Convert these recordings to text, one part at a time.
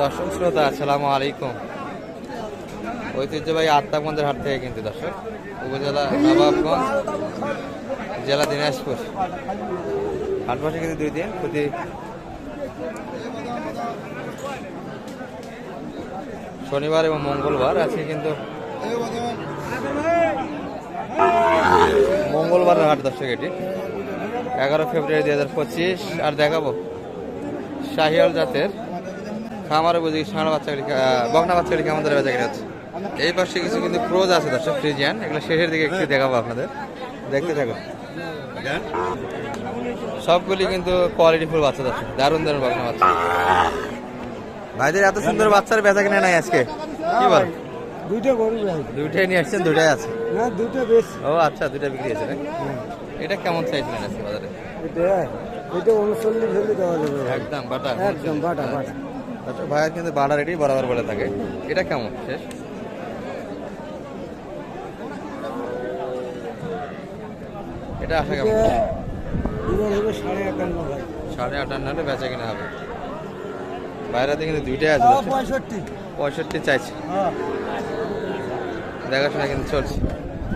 দর্শক শ্রোতা, আসসালামু আলাইকুম। ঐতিহ্যবাহী আত্মাগঞ্জের হাট থেকে কিন্তু দর্শক, উপজেলা নবাবগঞ্জ, জেলা দিনাজপুর। হাট কিন্তু দুই দিন প্রতি শনিবার এবং মঙ্গলবার আজকে কিন্তু মঙ্গলবারের হাট দর্শক এটি। এগারো ফেব্রুয়ারি দুই হাজার পঁচিশ, আর দেখাবো শাহিয়াল জাতের খামারে বুঝি ষাঁড় বাচ্চাগুলি বকনা কেমন ধরে বেচা কিনে হচ্ছে। এই পাশে কিছু কিন্তু ক্রোজ আছে দর্শক ফ্রিজিয়ান। এগুলো শেষের দিকে একটু দেখাবো আপনাদের। দেখতে থাকুন। সবগুলি কিন্তু কোয়ালিটি ফুল বাচ্চা দর্শক দারুণ দারুণ বকনা বাচ্চা। ভাইদের এত সুন্দর বাচ্চার বেচা কিনে নাই আজকে? কি বল? দুইটা গরু ভাই। দুইটাই নিয়ে আসছেন দুইটাই আছে? না দুটো বেশ। ও আচ্ছা দুইটা বিক্রি আছে নাকি? এটা কেমন চাইছিলেন আজকে বাজারে? এটা এটা উনচল্লিশ হলে দেওয়া যাবে। একদম বাটা। একদম বাটা বাটা। আচ্ছা ভাইয়ের কিন্তু বাটা রেডি বরাবর বলে থাকে। এটা কেমন? শেষ? এটা আসা কেমন? সাড়ে ভাই। সাড়ে আটান্ন হলে বেচা কিনা হবে। বাইরেতে কিন্তু দুইটাই আছে পঁয়ষট্টি। পঁয়ষট্টি চাইছে। হ্যাঁ। দেখাশোনা কিন্তু চলছে।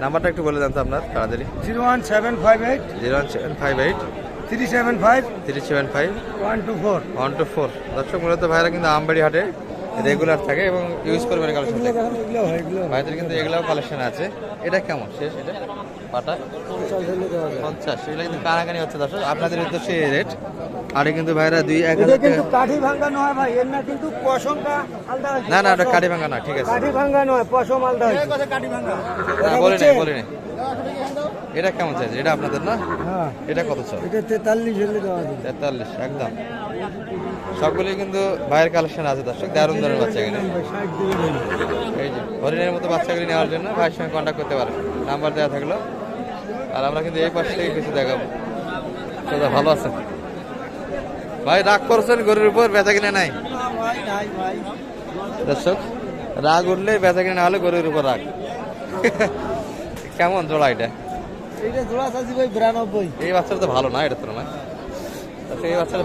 নাম্বারটা একটু বলে দেন তো আপনার তাড়াতাড়ি। Zero one seven five eight. Zero one seven five eight. Three seven five three seven five. One two four. One two four. দর্শক মূলত ভাইরা কিন্তু আমবাড়ি হাটে রেগুলার থাকে এবং ইউজ করবেন কালেকশন। ভাইদের কিন্তু এগুলাও কালেকশন আছে। এটা কেমন? শেষ এটা? পাটা? পঞ্চাশ। এগুলো কিন্তু কানাকানি হচ্ছে দর্শক। আপনাদের উদ্দেশ্যে এই রেট আরে কিন্তু ভাইরা দুই এক হাজার কিন্তু কাঠি ভাঙ্গা নয় ভাই এর না কিন্তু পশমটা আলাদা না না ওটা কাঠি ভাঙা না ঠিক আছে। কাঠি ভাঙ্গা নয় পশম আলাদা হয়েছে কাঠি ভাঙ্গা। না, বলে নেই বলে নেই। এটা কেমন চাইছে এটা আপনাদের না? হ্যাঁ। এটা কত চাই এটা তেতাল্লিশ হলে তেতাল্লিশ একদম। সবগুলি কিন্তু ভাইয়ের কালেকশন আছে দর্শক দারুণ দারুণ বাচ্চা এখানে। এই যে। হরিণের মতো বাচ্চাগুলি নেওয়ার জন্য ভাইয়ের সঙ্গে কন্ট্যাক্ট করতে পারেন। নাম্বার দেওয়া থাকল। আর আমরা কিন্তু এই পাশ থেকে কিছু দেখাবো। দাদা ভালো আছেন? ভাই রাগ করছেন গরুর উপর বেচা কিনে নাই? দর্শক রাগ উঠলে বেচা কিনে না হলে গরুর উপর রাগ। কেমন জোড়া এটা? এইটা জোড়া চাচ্ছি ভাই বিরানব্বই। এই বাচ্চাটা তো ভালো না এটা তো নয় আচ্ছা এই বাচ্চাটা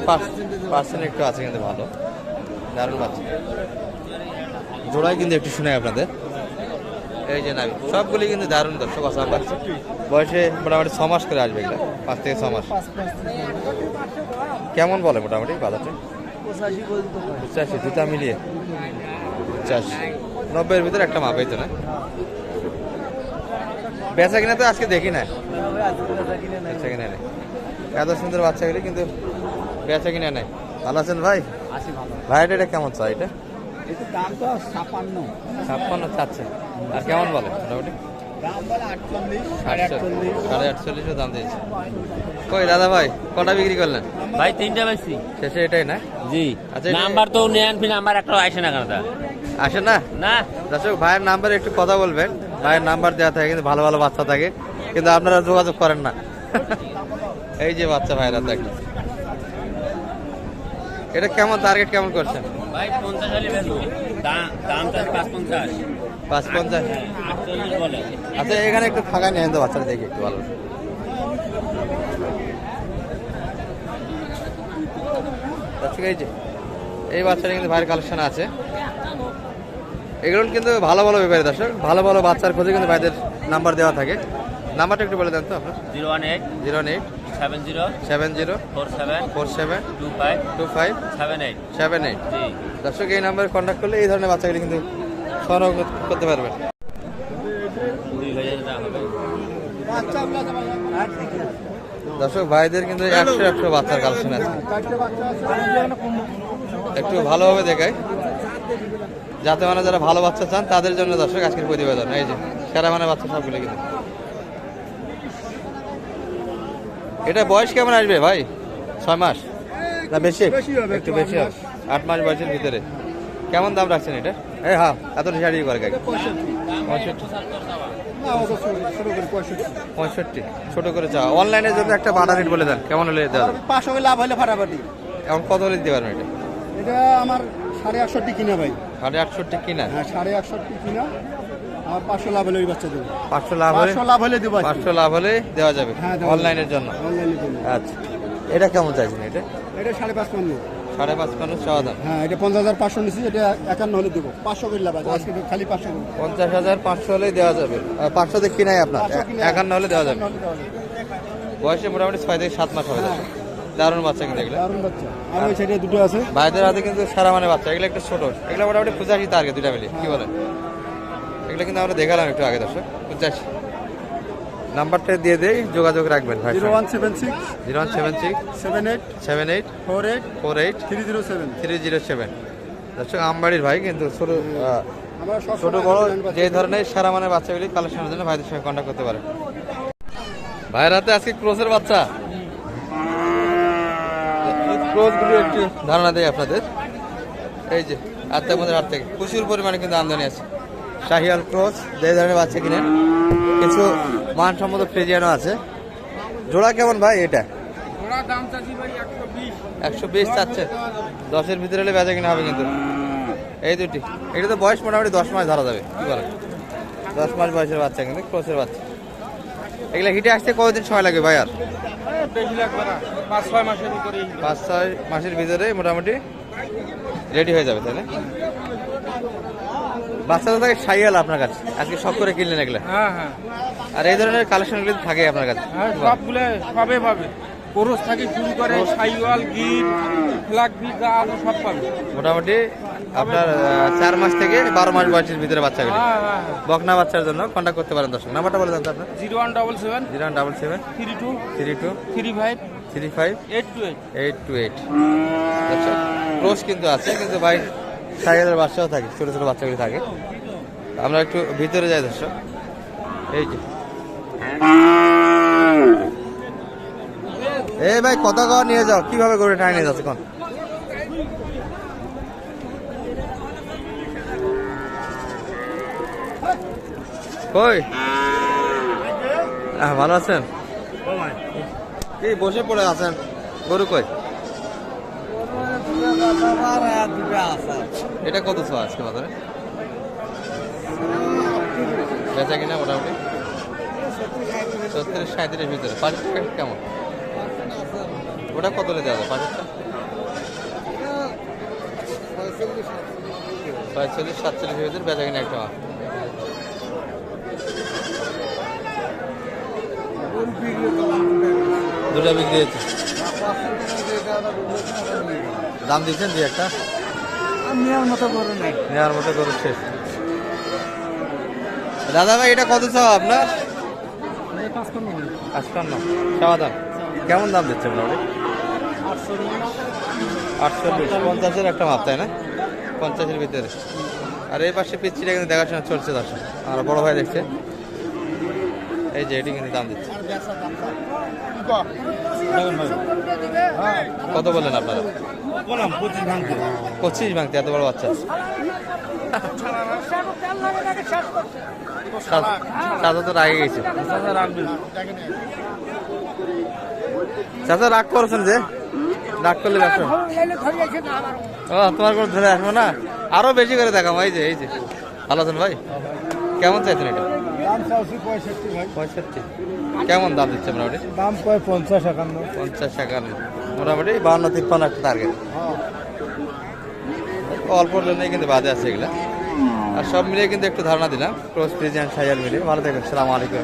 পার্সেন্ট একটু আছে কিন্তু ভালো। দারুণ বাচ্চা। জোড়াই কিন্তু একটু শুনে আপনাদের। এই যে নাবি সবগুলি কিন্তু দারুণ দর্শক অসাম বাচ্চা। বয়সে মোটামুটি ছ মাস করে আসবে এগুলো পাঁচ থেকে ছ মাস। কেমন বলে মোটামুটি বাজারটা? পঁচাশি দুটা মিলিয়ে। পঁচাশি। নব্বইয়ের ভিতরে একটা মাপ হইতো না? বেচা কিনা তো আজকে দেখি না বেচা কিনা নেই এত সুন্দর বাচ্চাগুলি কিন্তু বেচা কিনা নেই ভালো আছেন ভাই? ভাইটা এটা কেমন চাই এটা? দাম তো ছাপ্পান্ন। চাচ্ছে। আর কেমন বলে মোটামুটি? দাম সাড়ে আটচল্লিশও দিয়েছে। কই দাদা ভাই কটা বিক্রি করলেন? ভাই তিনটা বেশি শেষে এটাই না? জি। আচ্ছা, নাম্বার তো নেন ফি নাম্বার একটা আসে না কেন তা? আসে না? না। দর্শক ভাইয়ের নাম্বারে একটু কথা বলবেন। ভাইয়ের নাম্বার দেওয়া থাকে কিন্তু ভালো ভালো বাচ্চা থাকে। কিন্তু আপনারা যোগাযোগ করেন না। এই যে বাচ্চা ভাইরা দেখেন। এটা কেমন টার্গেট কেমন করছেন? পাঁচ পঞ্চাশ বলে। আচ্ছা এখানে একটু ফাঁকা নিয়ে তো বাচ্চাটা দেখি একটু ভালো। দর্শক এই যে এই বাচ্চাটা কিন্তু ভাইয়ের কালেকশন আছে। এগুলো কিন্তু ভালো ভালো ব্যাপারে দর্শক। ভালো ভালো বাচ্চার খোঁজে কিন্তু ভাইদের নাম্বার দেওয়া থাকে। নাম্বারটা একটু বলে দেন তো আপনার। Zero one eight zero eight seven zero seven zero four seven four seven two five two five seven eight seven eight জি। দর্শক এই নাম্বারে কন্ট্যাক্ট করলে এই ধরনের বাচ্চাগুলি কিন্তু সংগ্রহ করতে পারবেন হবে। দর্শক ভাইদের কিন্তু একশো একশো বাচ্চার কালেকশন আছে। একটু ভালোভাবে দেখাই। যাতে মানে যারা ভালো বাচ্চা চান তাদের জন্য দর্শক আজকের প্রতিবেদন। এই যে সেরা মানে বাচ্চা সবগুলো কিন্তু। এটা বয়স কেমন আসবে ভাই? ছয় মাস? না বেশি। একটু বেশি হবে। আট মাস বয়সের ভিতরে। কেমন দাম রাখছেন এটা? এই হ্যাঁ এত শাড়ি করে গাড়ি পঁয়ষট্টি। পঁয়ষট্টি। ছোট করে চা অনলাইনে যদি একটা বাটা রেট বলে দেন। কেমন হলে দেওয়া যাবে? পাঁচশো লাভ হলে ফাটাফাটি। এখন কত হলে দিতে পারবেন এটা? এটা আমার সাড়ে আটষট্টি কিনা ভাই। সাড়ে আটষট্টি কিনা? হ্যাঁ সাড়ে আটষট্টি কিনা। আমার লাভ হলে ওই বাচ্চা দেবো। লাভ হলে? লাভ হলে দেবো লাভ হলে দেওয়া যাবে হ্যাঁ, অনলাইনের জন্য। অনলাইনে আচ্ছা। এটা কেমন চাইছেন এটা? এটা সাড়ে পাঁচ পনেরো সাড়ে পাঁচপান্ন চাওয়া দাম। হ্যাঁ এটা পঞ্চাশ হাজার পাঁচশো নিচ্ছি এটা একান্ন হলে দেবো। পাঁচশো করে লাভ আছে খালি পাঁচশো। পঞ্চাশ হাজার পাঁচশো হলেই দেওয়া যাবে। পাঁচশো আপনার একান্ন হলে দেওয়া যাবে। বয়সে মোটামুটি ছয় থেকে সাত মাস হবে। দারুণ বাচ্চা কিন্তু এগুলো। দারুণ বাচ্চা। আর ওই সাইডে দুটো আছে। ভাইদের হাতে কিন্তু সারা মানে বাচ্চা। এগুলো একটু ছোট। এগুলো মোটামুটি পঁচাশি টার্গেট দুটা মিলে কি বলেন? এগুলো কিন্তু আমরা দেখালাম একটু আগে দর্শক। পঁচাশি নাম্বারটা দিয়ে দেই যোগাযোগ রাখবেন ভাই। Zero one seven six zero one seven six seven eight seven eight four eight four eight three zero seven. Three zero seven. দর্শক আমবাড়ির ভাই কিন্তু ছোট ছোট বড় যে ধরনের সারা মানে বাচ্চাগুলি কালেকশনের জন্য ভাইদের সঙ্গে কন্ট্যাক্ট করতে পারেন ভাইয়ের হাতে আজকে ক্রোসের বাচ্চা। ক্রোসগুলো একটু ধারণা দেয় আপনাদের। এই যে আত্মাবন্ধের হাট থেকে। প্রচুর পরিমাণে কিন্তু আমদানি আছে। শাহিয়াল ক্রস যে ধরনের বাচ্চা কিনেন কিছু মানসম্মত ফ্রিজিয়ানও আছে। জোড়া কেমন ভাই এটা? একশো বিশ। চাচ্ছে। দশের ভিতরে হলে বেচা কিনা হবে কিন্তু। এই দুটি। এটা তো বয়স মোটামুটি দশ মাস ধরা যাবে কি বলেন? দশ মাস বয়সের বাচ্চা কিন্তু ক্রসের বাচ্চা। এগুলো হিটে আসতে কতদিন সময় লাগে ভাই আর? পাঁচ ছয় মাসের ভিতরে মোটামুটি রেডি হয়ে যাবে তাহলে। বাচ্চাটা থাকে সাইয়াল আপনার কাছে। আজকে সব করে কিনলেন এগুলা? হ্যাঁ হ্যাঁ। আর এই ধরনের কালেকশনগুলি থাকে আপনার কাছে। হ্যাঁ সবগুলো পাবে পাবে। কোরস থেকে শুরু করে সাইওয়াল গির ফ্ল্যাগ বি যা আছে সব পাবে। মোটামুটি আপনার চার মাস থেকে বারো মাস বয়সের ভিতরে বাচ্চাগুলি হ্যাঁ হ্যাঁ বকনা বাচ্চার জন্য কন্ট্যাক্ট করতে পারেন দর্শক। নাম্বারটা বলে দেন আপনার। Zero one double seven. Zero double seven. Three two. Three two. Three five. Three five. Eight two eight. Eight two eight. আচ্ছা ক্রোস কিন্তু আছে কিন্তু ভাই সাইকেলের বাচ্চাও থাকে ছোটো ছোটো বাচ্চাগুলি থাকে। আমরা একটু ভিতরে যাই দর্শক। এই যে। এই ভাই কত গাওয়া নিয়ে যাও। কীভাবে করে টাই নিয়ে যাচ্ছে কোন? কই? ভালো আছেন? কি বসে পড়ে আছেন। গরু কই? এটা কত ছ আজকে বাজারে? বেচা কিনা মোটামুটি? ছত্রিশ সাঁত্রিশ ভিতরে। পাঁচের টাকা কেমন? ওটা কত দেওয়া যায়? পাঁচেরটা পঁয়তাল্লিশ সাতচল্লিশের ভিতরে বেচা কিনা একটা দুটা বিক্রি হয়েছে দাম দিচ্ছেন দুই একটা? নেওয়ার মতো করে নাই। নেওয়ার মতো গরু শেষ। দাদা ভাই এটা কত চাও আপনার? আটকান্ন চাওয়া দাম? কেমন দাম দিচ্ছে মোটামুটি? আটচল্লিশ। পঞ্চাশের একটা মাপ তাই না? পঞ্চাশের ভিতরে। আর এই পাশে পিচ্ছিটা কিন্তু দেখাশোনা চলছে দর্শক। আর বড় ভাই দেখছে। এই যে এটি কিন্তু দাম দিচ্ছে। কত বললেন আপনারা? পঁচিশ ভাঙতে, এত বড় বাচ্চা। চাচা তো রাগে গেছে। চাচা, রাগ করছেন যে? রাগ করলে ব্যবসা। ও, তোমার কোনো ধরে আসব না? আরও বেশি করে দেখাম এই যে এই যে। ভালো আছেন ভাই? কেমন চাইছেন এটা? পঁয়ষট্টি কেমন দাম দিচ্ছে মোটামুটি? দাম কয় পঞ্চাশ একান্ন। পঞ্চাশ একান্ন। মোটামুটি বাউন্ন তিপ্পান্ন একটা টার্গেট অল্প জন্যই কিন্তু বাদে আছে এগুলা। আর সব মিলিয়ে কিন্তু একটু ধারণা দিলাম। ক্রস ফ্রিজ অ্যান্ড সাইজার মিলিয়ে ভালো থাকবেন সালাম আলাইকুম।